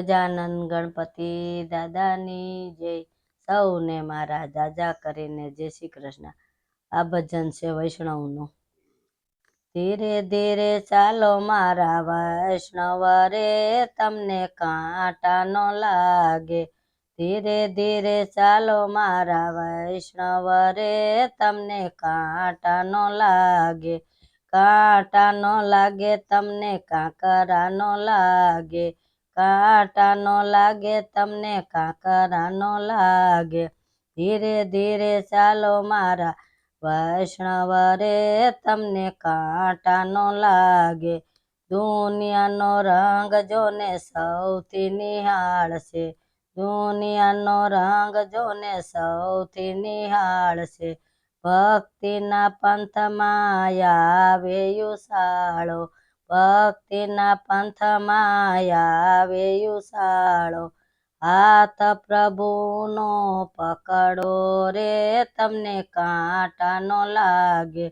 ગજાનંદ ગણપતિ દાદાની જય. સૌને મારા જાજા કરીને જય શ્રી કૃષ્ણ. આ ભજન છે વૈષ્ણવનું. ધીરે ધીરે ચાલો મારા વૈષ્ણવ રે તમને કાંટા ન લાગે. ધીરે ધીરે ચાલો મારા વૈષ્ણવ રે તમને કાંટા ન લાગે. કાંટા ન લાગે, તમને કાંકરા ન લાગે. કાંટા નો લાગે, તમને કાંકરા નો લાગે. ધીરે ધીરે ચાલો મારા વૈષ્ણવ રે તમને કાંટા નો લાગે. દુનિયાનો રંગ જોને સૌથી નિહાળશે. દુનિયાનો રંગ જોને સૌથી નિહાળશે. ભક્તિના પંથમાં આવે યુસાળો ભક્તિના પંથમાં આવે યુસાળો હાથ પ્રભુનો પકડો રે, તમને કાંટા નો લાગે.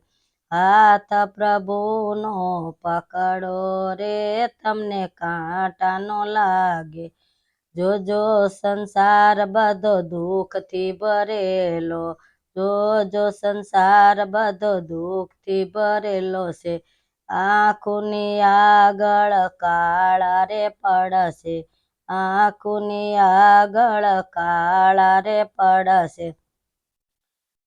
હાથ પ્રભુનો પકડો રે, તમને કાંટા નો લાગે જોજો સંસાર બધો દુઃખથી ભરેલો જોજો સંસાર બધો દુઃખથી ભરેલો છે આંખોની આગળ કાળા રે પડશે, આંખોની આગળ કાળા રે પડશે.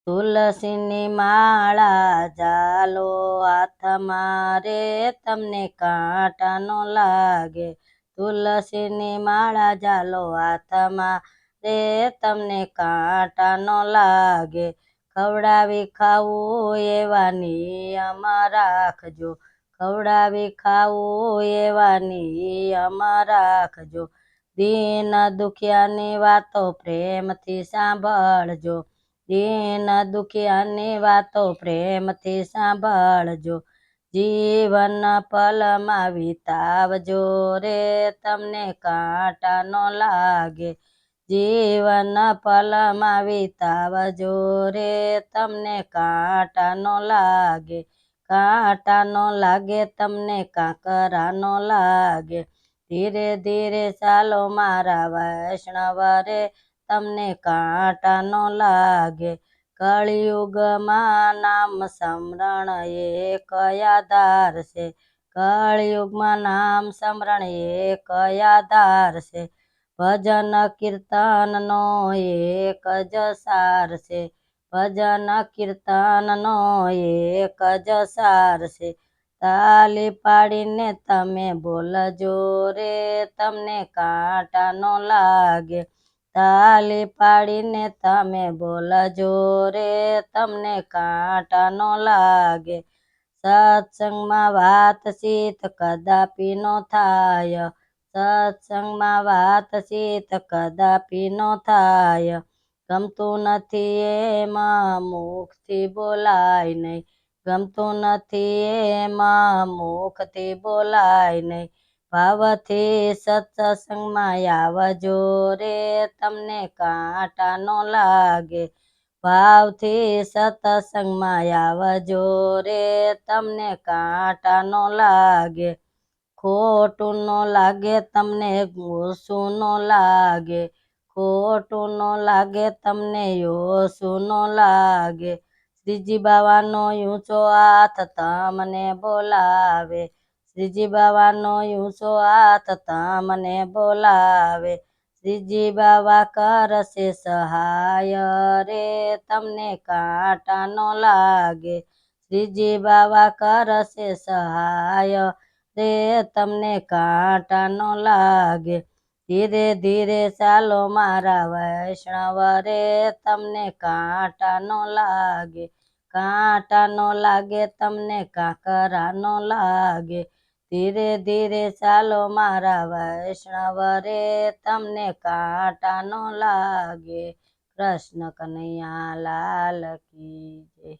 તુલસીની માળા જાલો હાથમાં રે, તમને કાંટા નો લાગે. તુલસીની માળા જાલો હાથમાં રે, તમને કાંટા નો લાગે. ખવડાવી ખાવું એવા નિયમ રાખજો. ખવડાવી ખાવો એવા નિયમ રાખજો. દીન દુખિયાની વાતો પ્રેમથી સાંભળજો. દીન દુખિયાની વાતો પ્રેમથી સાંભળજો. જીવન પલમાં વિતાવજો રે, તમને કાંટા ન લાગે. જીવન પલમાં વિતાવજો રે, તમને કાંટા ન લાગે. કાંટા નો લાગે, તમને કાંકરાનો લાગે. ધીરે ધીરે ચાલો મારા વૈષ્ણવ રે તમને કાંટાનો લાગે. કળિયુગમાં નામ સ્મરણ એક આધાર છે. કળિયુગમાં નામ સ્મરણ એક આધાર છે. ભજન કીર્તનનો એક જ સાર છે. ભજન કીર્તનનો એક જ સાર છે. તાલી પાડીને તમે બોલજો રે, તમને કાંટા નો લાગે. તાલી પાડીને તમે બોલજો રે, તમને કાંટા નો લાગે. સત્સંગમાં વાતચીત કદાપી નો થાય. સત્સંગમાં વાતચીત કદાપી નો થાય. ગમતું નથી એમાં મુખથી બોલાય નહીં. ગમતું નથી એમાં મુખથી બોલાય નહીં. ભાવથી સત્સંગમાં આવજો રે તમને કાંટા નો લાગે. ભાવથી સત્સંગમાં આવજો રે તમને કાંટા નો લાગે. ખોટું નો લાગે, તમને ગુસ્સું નો લાગે. ખોટું ન લાગે, તમને યોશું ન લાગે. શ્રીજી બાવાનો ઊંચો હાથ તમને બોલાવે. શ્રીજી બાવાનો ઊંચો હાથ તમને બોલાવે. શ્રીજી બાવા કરશે સહાય રે, તમને કાંટા ન લાગે. શ્રીજી બાવા કરશે સહાય રે, તમને કાંટા ન લાગે. ધીરે ધીરે ચાલો મારા વૈષ્ણવ રે, તમને કાંટા નો લાગે કાંટા નો લાગે, તમને કાંકરા નો લાગે. ધીરે ધીરે ચાલો મારા વૈષ્ણવ રે, તમને કાંટા નો લાગે. કૃષ્ણ કનૈયા લાલ કી જય.